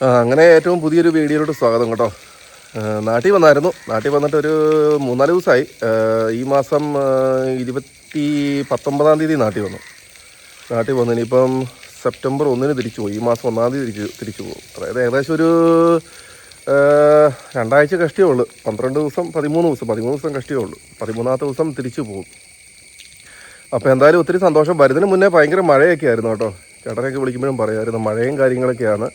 അങ്ങനെ ഏറ്റവും പുതിയൊരു വീഡിയോയിലോട്ട് സ്വാഗതം കേട്ടോ. നാട്ടിൽ വന്നായിരുന്നു. നാട്ടിൽ വന്നിട്ട് ഒരു മൂന്നാൽ ദിവസമായി. ഈ മാസം ഇരുപത്തി പത്തൊമ്പതാം തീയതി നാട്ടിൽ വന്നു. നാട്ടിൽ വന്നു. ഇനിയിപ്പം സെപ്റ്റംബർ ഒന്നിന് തിരിച്ചു പോകും ഈ മാസം ഒന്നാം തീയതി തിരിച്ചു തിരിച്ചു പോകും. അതായത് ഏകദേശം ഒരു രണ്ടാഴ്ച കഷ്ടിയേ ഉള്ളൂ. പന്ത്രണ്ട് ദിവസം പതിമൂന്ന് ദിവസം പതിമൂന്ന് ദിവസം കഷ്ടിയേ ഉള്ളൂ. പതിമൂന്നാമത്തെ ദിവസം തിരിച്ചു പോകും. അപ്പോൾ എന്തായാലും ഒത്തിരി സന്തോഷം. വരുന്നതിന് മുന്നേ ഭയങ്കര മഴയൊക്കെ ആയിരുന്നു കേട്ടോ. ചേട്ടനൊക്കെ വിളിക്കുമ്പോഴും പറയുമായിരുന്നു മഴയും കാര്യങ്ങളൊക്കെയാണ്.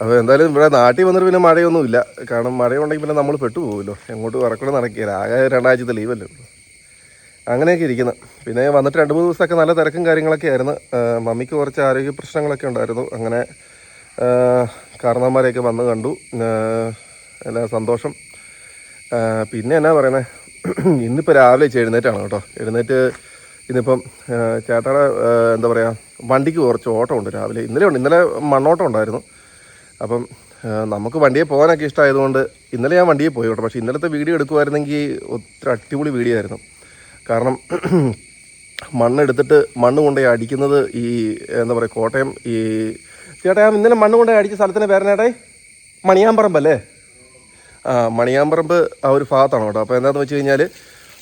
അപ്പോൾ എന്തായാലും ഇവിടെ നാട്ടിൽ വന്നിട്ട് പിന്നെ മഴയൊന്നുമില്ല. കാരണം മഴയുണ്ടെങ്കിൽ പിന്നെ നമ്മൾ പെട്ടുപോകുമല്ലോ. എങ്ങോട്ട് വറക്കൂടെ നടക്കില്ല ആകെ രണ്ടാഴ്ചത്തെ ലീവല്ലേ ഉള്ളൂ. അങ്ങനെയൊക്കെ ഇരിക്കുന്നത് പിന്നെ വന്നിട്ട് രണ്ട് മൂന്ന് ദിവസമൊക്കെ നല്ല തിരക്കും കാര്യങ്ങളൊക്കെ ആയിരുന്നു. മമ്മിക്ക് കുറച്ച് ആരോഗ്യ പ്രശ്നങ്ങളൊക്കെ ഉണ്ടായിരുന്നു. അങ്ങനെ കാരണവന്മാരെയൊക്കെ വന്ന് കണ്ടു. എല്ലാ സന്തോഷം. പിന്നെ എന്നാ പറയുന്നത് ഇന്നിപ്പോൾ രാവിലെ എഴുന്നേറ്റാണ് കേട്ടോ. എഴുന്നേറ്റ് ഇന്നിപ്പം ചേട്ടാടെ എന്താ പറയുക വണ്ടിക്ക് കുറച്ച് ഓട്ടമുണ്ട് രാവിലെ. ഇന്നലെ ഉണ്ട് ഇന്നലെ മണ്ണോട്ടം ഉണ്ടായിരുന്നു. അപ്പം നമുക്ക് വണ്ടിയെ പോകാനൊക്കെ ഇഷ്ടമായതുകൊണ്ട് ഇന്നലെ ഞാൻ വണ്ടിയെ പോയി കേട്ടോ പക്ഷേ ഇന്നലത്തെ വീഡിയോ എടുക്കുമായിരുന്നെങ്കിൽ ഒത്തിരി അടിപൊളി വീഡിയോ ആയിരുന്നു. കാരണം മണ്ണെടുത്തിട്ട് മണ്ണ് കൊണ്ടുപോയി അടിക്കുന്നത് ഈ എന്താ പറയുക കോട്ടയം ഈ ചേട്ടാ ഇന്നലെ മണ്ണ് കൊണ്ടുപോയി അടിച്ച സ്ഥലത്തിന് പേരനേട്ടേ മണിയാമ്പറമ്പല്ലേ? ആ മണിയാമ്പറമ്പ് ആ ഒരു ഭാഗത്താണ് കേട്ടോ. അപ്പോൾ എന്താണെന്ന് വെച്ച് കഴിഞ്ഞാൽ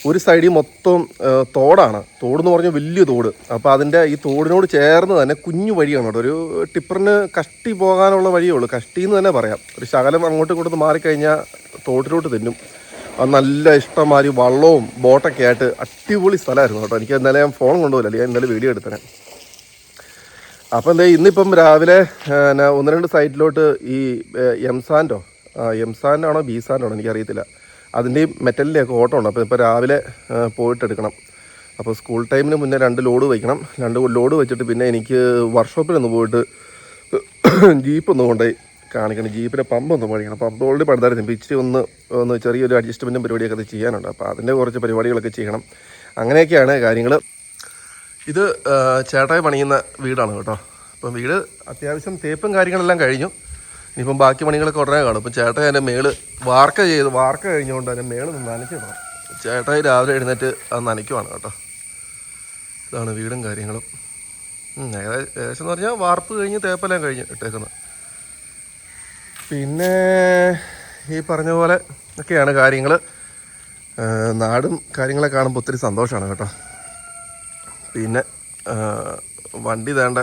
ഒരു സൈഡിൽ മൊത്തം തോടാണ്. തോട് എന്ന് പറഞ്ഞാൽ വലിയ തോട്. അപ്പോൾ അതിന്റെ ഈ തോടിനോട് ചേർന്ന് തന്നെ കുഞ്ഞു വഴിയാണ് കേട്ടോ. ഒരു ടിപ്പറിന് കഷ്ടി പോകാനുള്ള വഴിയേ ഉള്ളൂ. കഷ്ടി എന്ന് തന്നെ പറയാം. ഒരു ശകലം അങ്ങോട്ടും ഇങ്ങോട്ടും മാറിക്കഴിഞ്ഞാൽ തോട്ടിലോട്ട് തിന്നും. നല്ല ഇഷ്ടംമാതിരി വള്ളവും ബോട്ടൊക്കെ ആയിട്ട് അടിപൊളി സ്ഥലമായിരുന്നു കേട്ടോ. എനിക്ക് ഇന്നലെ ഞാൻ ഫോൺ കൊണ്ടുപോയില്ല. അല്ലെങ്കിൽ ഇന്നലെ വീഡിയോ എടുത്തേ അപ്പോൾ എന്താ ഇന്നിപ്പം രാവിലെ ഒന്ന് രണ്ട് സൈറ്റിലോട്ട് ഈ എംസാൻഡോ എംസാൻഡാണോ സാൻഡാണോ എനിക്കറിയത്തില്ല. അതിന്റെയും മെറ്റലിന്റെയൊക്കെ ഓട്ടം ഉണ്ട് അപ്പോൾ ഇപ്പോൾ രാവിലെ പോയിട്ടെടുക്കണം. അപ്പോൾ സ്കൂൾ ടൈമിന് മുന്നേ രണ്ട് ലോഡ് വയ്ക്കണം. രണ്ട് ലോഡ് വെച്ചിട്ട് പിന്നെ എനിക്ക് വർക്ക്ഷോപ്പിൽ ഒന്ന് പോയിട്ട് ജീപ്പ് ഒന്ന് കൊണ്ടുപോയി കാണിക്കണം. ജീപ്പിന്റെ പമ്പ് ഒന്ന് അപ്പോൾ പമ്പ് ഓൾറെഡി പണിതായിരുന്നു. ഇപ്പോൾ ഇച്ചിരി ഒന്ന് ഒന്ന് ചെറിയൊരു അഡ്ജസ്റ്റ്മെന്റും പരിപാടിയൊക്കെ അത് ചെയ്യാനുണ്ട്. അപ്പോൾ അതിന്റെ കുറച്ച് പരിപാടികളൊക്കെ ചെയ്യണം. അങ്ങനെയൊക്കെയാണ് കാര്യങ്ങൾ. ഇത് ചേട്ടായി പണിയുന്ന വീടാണ് കേട്ടോ. അപ്പം വീട് അത്യാവശ്യം തേപ്പും കാര്യങ്ങളെല്ലാം കഴിഞ്ഞു. ഇനിയിപ്പം ബാക്കി പണികളൊക്കെ ഉടനെ കാണും. ഇപ്പം ചേട്ടൻ അതിന്റെ മേൾ വാർക്ക ചെയ്ത് വാർക്ക കഴിഞ്ഞുകൊണ്ട് അതിന്റെ മേൾ നനച്ചിടണം. ചേട്ടായി രാവിലെ എഴുന്നേറ്റ് അത് നനയ്ക്കുവാണ് കേട്ടോ. ഇതാണ് വീടും കാര്യങ്ങളും. ഏകദേശം എന്ന് പറഞ്ഞാൽ വാർപ്പ് കഴിഞ്ഞ് തേപ്പെല്ലാം കഴിഞ്ഞ് ഇട്ടേക്കുന്നത്. പിന്നെ ഈ പറഞ്ഞ പോലെ ഒക്കെയാണ് കാര്യങ്ങൾ നാടും കാര്യങ്ങളെ കാണുമ്പോൾ ഒത്തിരി സന്തോഷമാണ് കേട്ടോ. പിന്നെ വണ്ടി തേണ്ട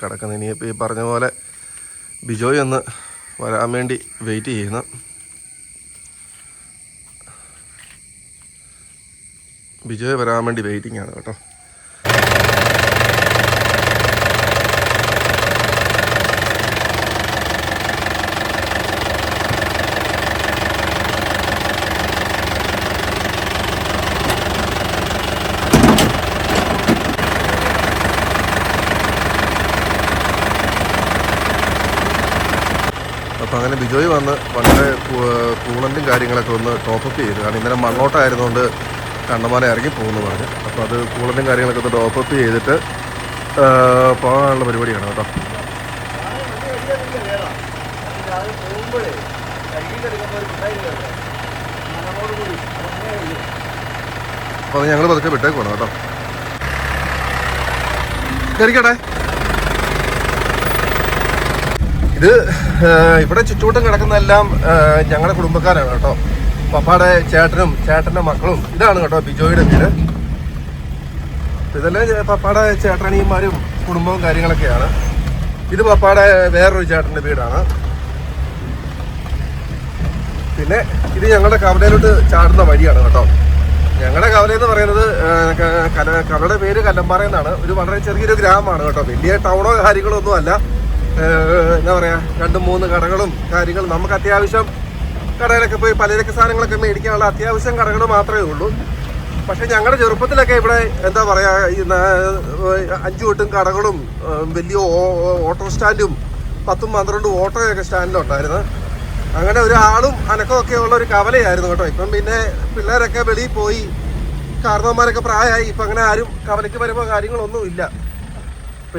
കിടക്കുന്നത് ഇനിയിപ്പോൾ ഈ പറഞ്ഞ പോലെ ബിജോയ് ഒന്ന് വരാൻ വേണ്ടി വെയിറ്റ് ചെയ്യുന്നു. ബിജോയ് വരാൻ വേണ്ടി വെയിറ്റിംഗ് ആണ് കേട്ടോ അപ്പോൾ അങ്ങനെ ബിജോയ് വന്ന് വളരെ കൂളന്റും കാര്യങ്ങളൊക്കെ ഒന്ന് ടോപ്പപ്പ് ചെയ്തു. കാരണം ഇന്നലെ മണ്ണോട്ടായിരുന്നുകൊണ്ട് കണ്ടമാനം ഇറങ്ങി പോകുമെന്ന് പറഞ്ഞു. അപ്പോൾ അത് കൂളന്റും കാര്യങ്ങളൊക്കെ ഒന്ന് ടോപ്പപ്പ് ചെയ്തിട്ട് പോകാനുള്ള പരിപാടിയാണ് കേട്ടോ. അപ്പോൾ അത് ഞങ്ങൾ പതുക്കെ വിട്ടേക്കുവാണ് കേട്ടോ. കയറിക്കട്ടെ ഇത് ഇവിടെ ചുറ്റുവട്ടം കിടക്കുന്നതെല്ലാം ഞങ്ങളുടെ കുടുംബക്കാരാണ് കേട്ടോ. പപ്പാടെ ചേട്ടനും ചേട്ടന്റെ മക്കളും ഇതാണ് കേട്ടോ ബിജോയുടെ വീട്. ഇതെല്ലാം പപ്പാടെ ചേട്ടനിയന്മാരും കുടുംബവും കാര്യങ്ങളൊക്കെയാണ്. ഇത് പപ്പാടെ വേറൊരു ചേട്ടന്റെ വീടാണ്. പിന്നെ ഇത് ഞങ്ങളുടെ കവലയിലോട്ട് ചാടുന്ന വഴിയാണ് കേട്ടോ. ഞങ്ങളുടെ കവല എന്ന് പറയുന്നത് കവലയുടെ പേര് കല്ലമ്പാറ എന്നാണ്. ഒരു വളരെ ചെറിയൊരു ഗ്രാമമാണ് കേട്ടോ. വലിയ ടൗണോ കാര്യങ്ങളോ ഒന്നും അല്ല. എന്താ പറയാ രണ്ടും മൂന്ന് കടകളും കാര്യങ്ങളും നമുക്ക് അത്യാവശ്യം കടയിലൊക്കെ പോയി പലചരക്ക് സാധനങ്ങളൊക്കെ മേടിക്കാനുള്ള അത്യാവശ്യം കടകൾ മാത്രമേ ഉള്ളൂ. പക്ഷെ ഞങ്ങളുടെ ചെറുപ്പത്തിലൊക്കെ ഇവിടെ എന്താ പറയാ ഈ അഞ്ചു തൊട്ടും കടകളും വലിയ ഓട്ടോ സ്റ്റാൻഡും പത്തും പന്ത്രണ്ടും ഓട്ടോയൊക്കെ സ്റ്റാൻഡിലുണ്ടായിരുന്നു. അങ്ങനെ ഒരാളും അനക്കമൊക്കെ ഉള്ള ഒരു കവലയായിരുന്നു കേട്ടോ. ഇപ്പം പിന്നെ പിള്ളേരൊക്കെ വെളിയിൽ പോയി കാരണവന്മാരൊക്കെ പ്രായമായി ഇപ്പം അങ്ങനെ ആരും കവലയ്ക്ക് വരുമ്പോൾ കാര്യങ്ങളൊന്നും ഇല്ല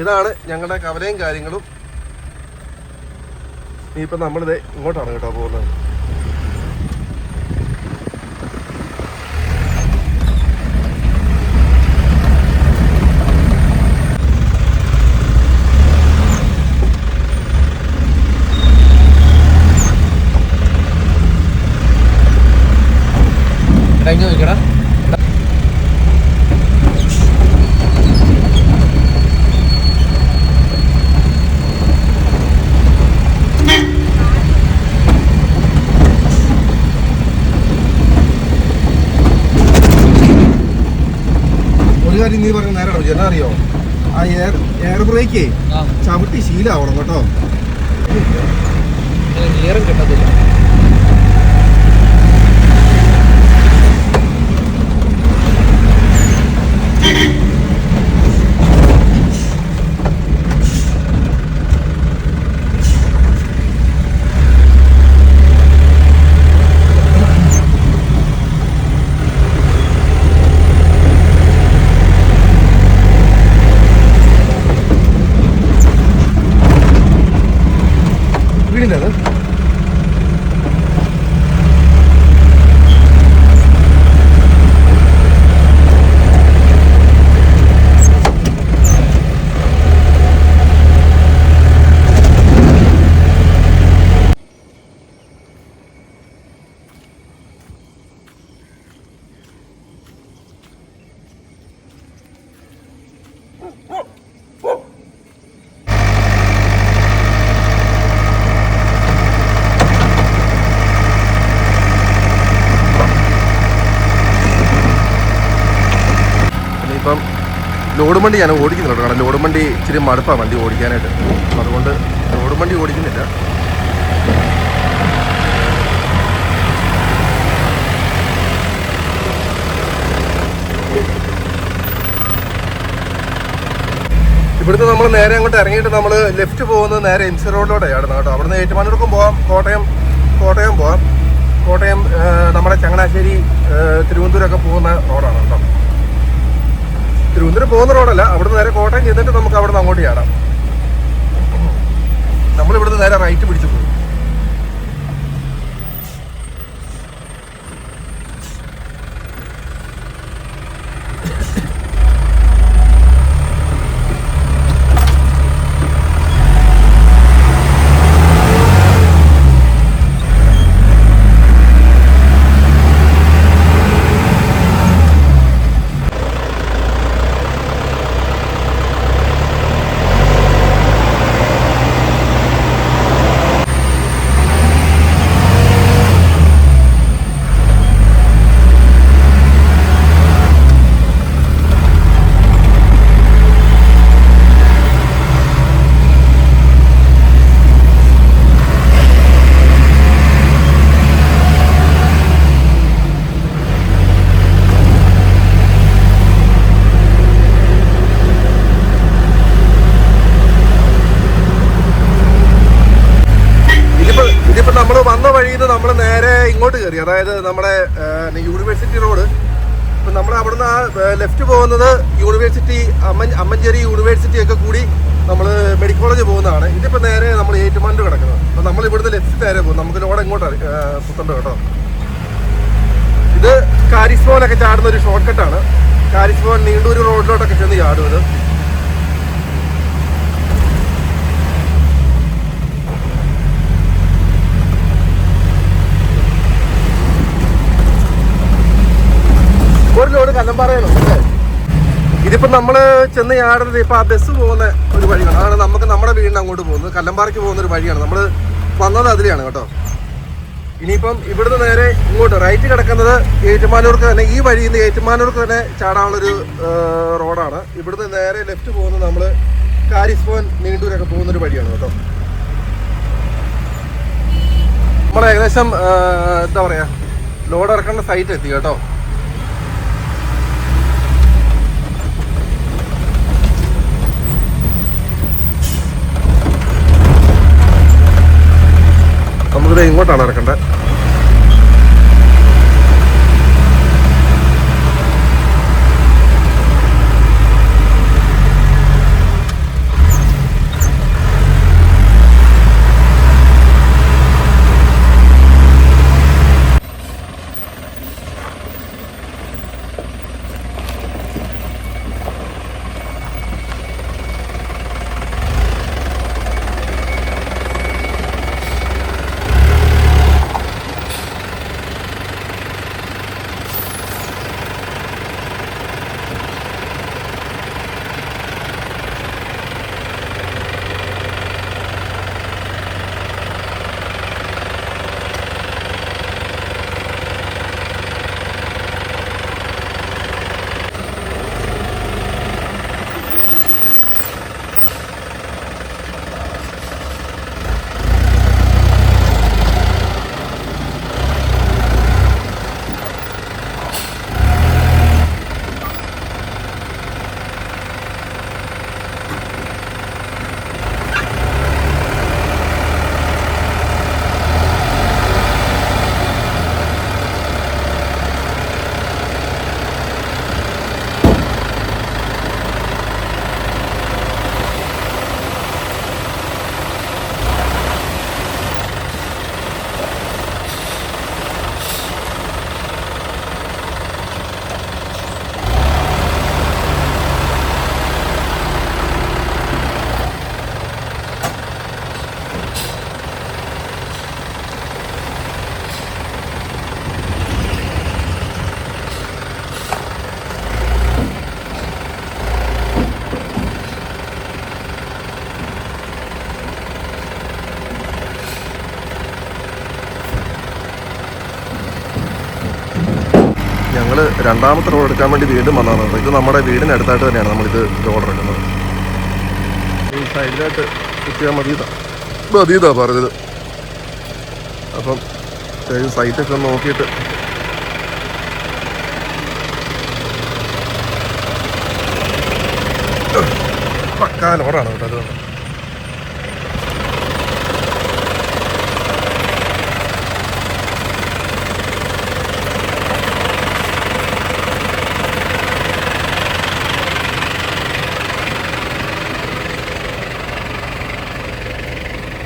ഇതാണ് ഞങ്ങളുടെ കവലയും കാര്യങ്ങളും. ഇനിയിപ്പോൾ നമ്മളിത് ഇങ്ങോട്ടാണ് കേട്ടോ പോകുന്നത് കാര്യം നീ പറഞ്ഞ നേരം എന്നാ അറിയോ ആ എയർ എയർ ബ്രേക്കേ ചവിട്ടി ശീലാവണം കേട്ടോ. ഗിയറും കിട്ടത്തില്ല വീടിന്റെ അത് ഇനിയിപ്പം ലോഡ് ഞാൻ ഓടിക്കുന്നില്ല കേട്ടോ കാരണം ലോഡ് വണ്ടി ഇച്ചിരി മടുപ്പാണ് വണ്ടി ഓടിക്കാനായിട്ട്. അതുകൊണ്ട് ലോഡ് ഓടിക്കുന്നില്ല. ഇവിടുന്ന് നമ്മൾ നേരെ അങ്ങോട്ട് ഇറങ്ങിയിട്ട് നമ്മൾ ലെഫ്റ്റ് പോകുന്നത് നേരെ എം സി റോഡിലൂടെയാണ്. കേട്ടോ. അവിടുന്ന് ഏറ്റുമാനൂർക്കും പോവാം കോട്ടയം കോട്ടയം പോവാം. കോട്ടയം നമ്മുടെ ചങ്ങനാശ്ശേരി തിരുവനന്തപുരമൊക്കെ പോകുന്ന റോഡാണ് കേട്ടോ. തിരുവനന്തപുരം പോകുന്ന റോഡല്ല. അവിടുന്ന് നേരെ കോട്ടയം ചെന്നിട്ട് നമുക്ക് അവിടെ നിന്ന് അങ്ങോട്ട് ചാടാം. നമ്മൾ ഇവിടുന്ന് നേരെ റൈറ്റ് പിടിച്ചു പോകും ഇതിപ്പോ ഇതിപ്പോ നമ്മൾ വന്ന വഴിയിൽ നിന്ന് നമ്മൾ നേരെ ഇങ്ങോട്ട് കയറി അതായത് നമ്മുടെ യൂണിവേഴ്സിറ്റി റോഡ് ഇപ്പം നമ്മൾ അവിടുന്ന് ആ ലെഫ്റ്റ് പോകുന്നത് യൂണിവേഴ്സിറ്റി അമ്മ അമ്മഞ്ചേരി യൂണിവേഴ്സിറ്റി ഒക്കെ കൂടി നമ്മൾ മെഡിക്കൽ കോളേജ് പോകുന്നതാണ്. ഇതിപ്പോൾ നേരെ നമ്മൾ ഏറ്റുമാനൂർ കിടക്കുന്നത് അപ്പം നമ്മൾ ഇവിടുന്ന് ലെഫ്റ്റ് നേരെ പോകും. നമുക്ക് ലോഡ് എങ്ങോട്ട്? പുത്തുണ്ട് കേട്ടോ. ഇത് കാരിസ്മോനൊക്കെ ചാടുന്ന ഒരു ഷോർട്ട് കട്ടാണ് കാരിസ്മോൻ നീണ്ടൂർ റോഡിലോട്ടൊക്കെ ചെന്ന് ചാടും ഇത് ഒരു ലോഡ് കല്ലമ്പാറയാണോ അല്ലേ നമ്മൾ ചെന്ന് ചാടുന്നത് ഇപ്പം ആ ബസ് പോകുന്ന ഒരു വഴിയാണ്. അതാണ് നമുക്ക് നമ്മുടെ വീടിന് അങ്ങോട്ട് പോകുന്നത്. കല്ലമ്പാറയ്ക്ക് പോകുന്ന ഒരു വഴിയാണ്. നമ്മൾ വന്നത് അതിലെയാണ് കേട്ടോ. ഇനിയിപ്പം ഇവിടുന്ന് നേരെ ഇങ്ങോട്ട് റൈറ്റ് കിടക്കുന്നത് ഏറ്റുമാനൂർക്ക് തന്നെ ഈ വഴിയിൽ നിന്ന് ഏറ്റുമാനൂർക്ക് തന്നെ ചാടാനുള്ളൊരു റോഡാണ്. ഇവിടുന്ന് നേരെ ലെഫ്റ്റ് പോകുന്നത് നമ്മൾ കാരിസ്പോൻ നീണ്ടൂരൊക്കെ പോകുന്നൊരു വഴിയാണ് കേട്ടോ. നമ്മൾ ഏകദേശം എന്താ പറയുക ലോഡ് ഇറക്കേണ്ട സൈറ്റ് എത്തി കേട്ടോ. ഇങ്ങോട്ടാണ് ഇറക്കേണ്ടത് രണ്ടാമത്തെ റോഡ് എടുക്കാൻ വേണ്ടി വീണ്ടും വന്നതാണ്. ഇത് നമ്മുടെ വീടിന് അടുത്തായിട്ട് തന്നെയാണ് നമ്മളിത് റോഡ് എടുക്കുന്നത്. ഈ സൈഡിലായിട്ട് കിട്ടിയാൽ മതിയതാ മതിയതാ പറഞ്ഞത്. അപ്പം സൈറ്റൊക്കെ നോക്കിയിട്ട്. പക്കാ ലോഡാണ് കേട്ടോ അത്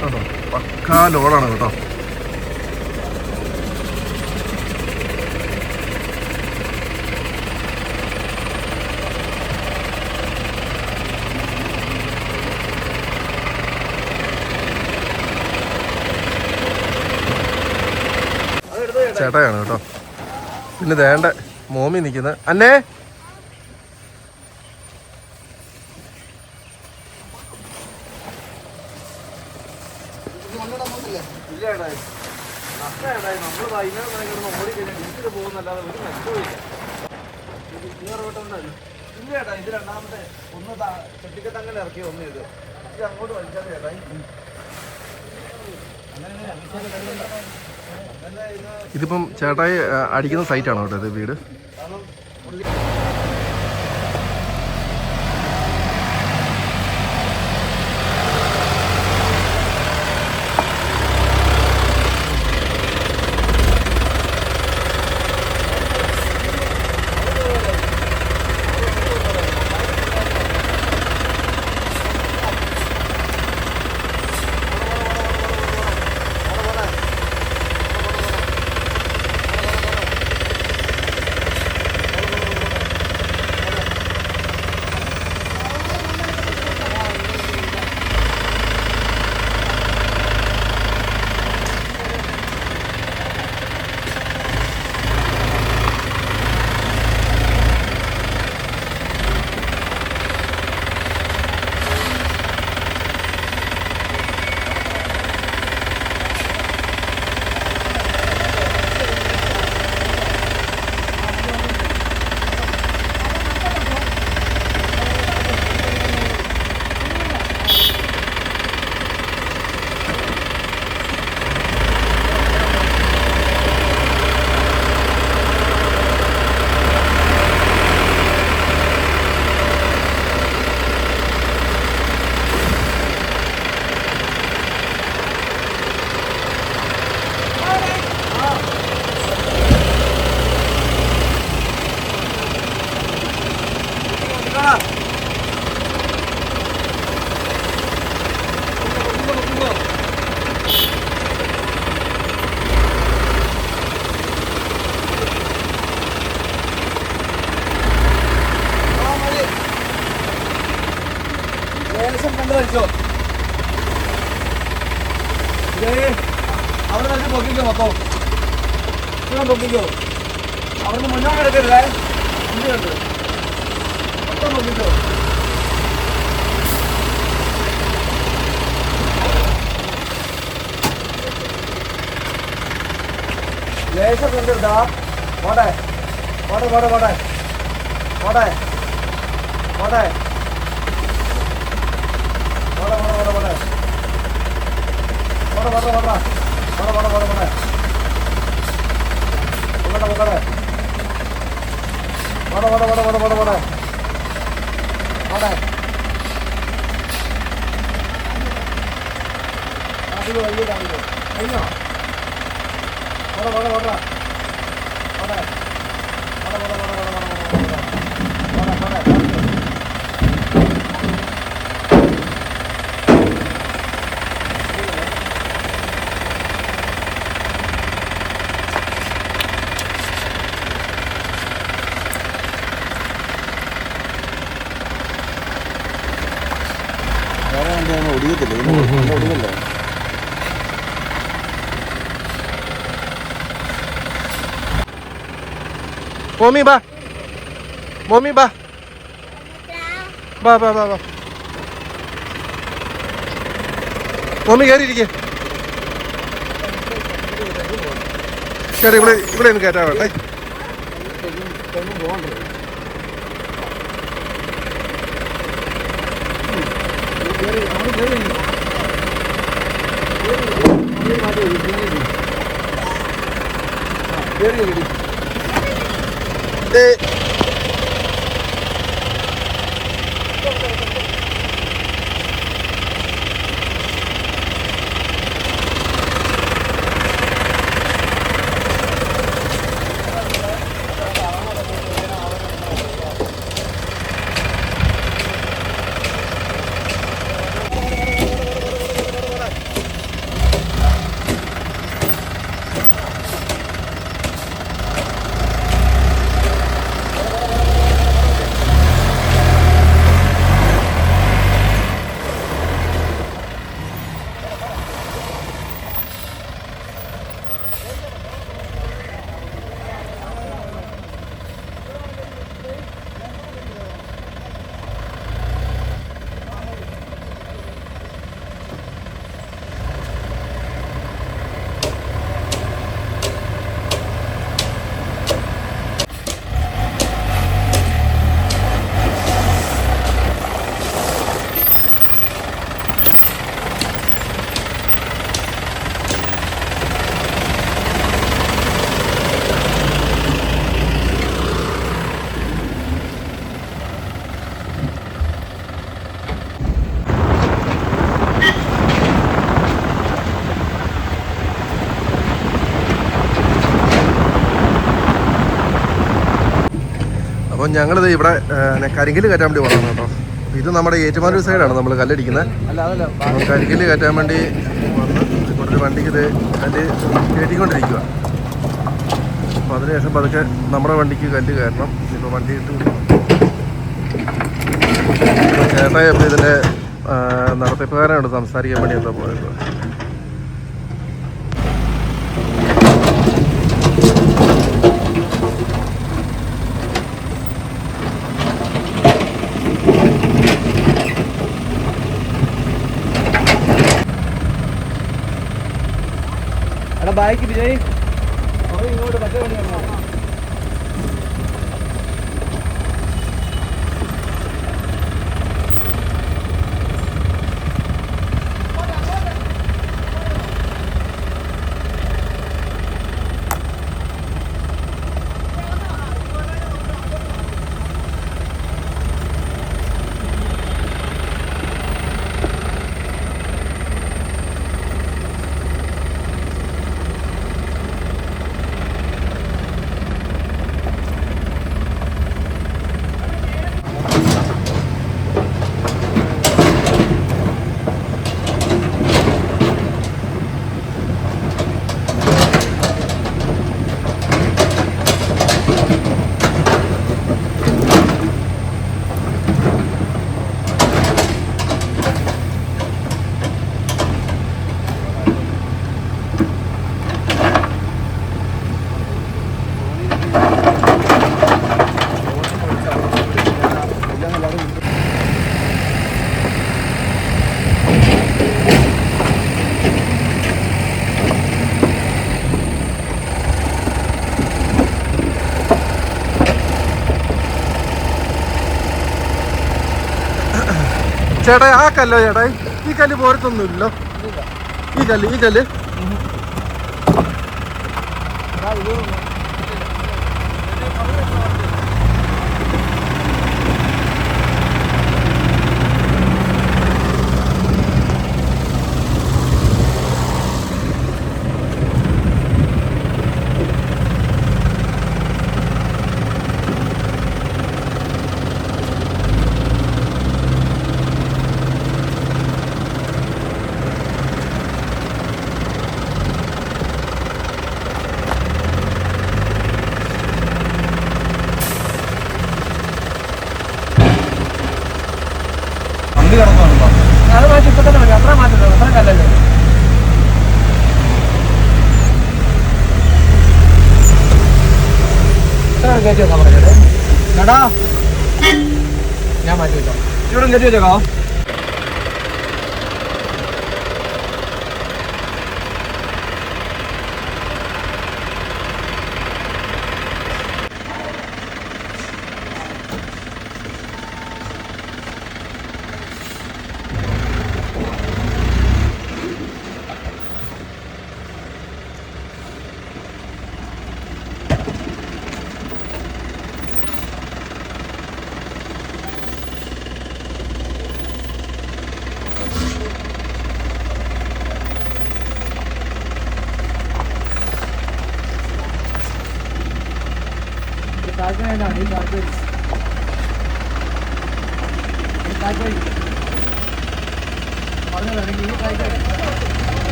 കേട്ടോ പക്കാ ലോഡാണ് കേട്ടോ. ചേട്ടായാണ് കേട്ടോ. പിന്നെ വേണ്ട. മോമി നിൽക്കുന്നത്. അന്നേ ഇറക്കി ഒന്ന് ഇത്. ഇത് അങ്ങോട്ട് വലിച്ചാൽ ചേട്ടായി ഇതിപ്പം ചേട്ടായി അടിക്കുന്ന സൈറ്റാണോ കേട്ടോ ഇത് വീട്? അവിടെ നിന്ന് പൊക്കിക്കോ മൊത്തം ഇവിടെ പൊക്കിക്കോ. അവിടെ നിന്ന് മുന്നോട്ട് എടുക്കരുതേ. ഇങ്ങോട്ട് മൊത്തം പൊക്കിക്കോ. ലേശം പോട്ടെ പോട്ടെ പോട്ടെ പോട്ടെ പോട്ടെ പോട്ടെ പോട്ടെ വട വട വട വട വട വട പൊക്കട പൊക്കട വട വട വട വട വട വട വട അതിൽ വലിയതാണ് കഴിഞ്ഞോ വട വട വട ഇതിന് ഒടിയല്ല മോമി ബാ. മോമി ബാ. ബാ ബാ ബാ ബാ. മോമി കയറിയിരിക്കെ കയറി ഇവിടെ ഇവിടെ ഒന്ന് കയറ്റാ വേണ്ടേ അപ്പോൾ ഞങ്ങളിത് ഇവിടെ കരിങ്കൽ കയറ്റാൻ വേണ്ടി വന്നതാണ് കേട്ടോ. ഇത് നമ്മുടെ ഏറ്റുമാനൂർ സൈഡാണ് നമ്മൾ കല്ലടിക്കുന്നത്. കരിങ്കൽ കയറ്റാൻ വേണ്ടി വന്ന് ഒരു വണ്ടിക്ക് ഇത് കല്ല് കയറ്റിക്കൊണ്ടിരിക്കുക അപ്പോൾ അതിനുശേഷം പതുക്കെ നമ്മുടെ വണ്ടിക്ക് കല്ല് കയറണം. ഇപ്പോൾ വണ്ടി ഇട്ട് ചേട്ടായി അപ്പോൾ ഇതിന്റെ നടത്തിപ്പുകാരനോട് സംസാരിക്കാൻ വേണ്ടി എന്താ പോയത്? अब बाइक की बिजाई ചേട്ടാ ആ കല്ലോ ചേട്ടാ ഈ കല്ല് പോരത്തൊന്നുമില്ലല്ലോ. ഈ കല്ല് ഈ കല്ല് വണ്ടി കിടന്നുണ്ടോ അത് മാറ്റി ഇപ്പൊ തന്നെ മതി അത്ര മാറ്റം അത്ര കല്ലല്ലേ കയറ്റി വെക്കാം പറഞ്ഞേ ചേട്ടാ ഞാൻ മാറ്റി വെക്കാം ഇവിടെ കയറ്റി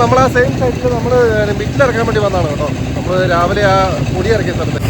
നമ്മൾ ആ സെയിം സൈറ്റിൽ നമ്മൾ ബിറ്റിലിറക്കാൻ വേണ്ടി വന്നതാണ് കേട്ടോ. നമ്മൾ രാവിലെ ആ പൊടി ഇറക്കിയ സ്ഥലത്ത്.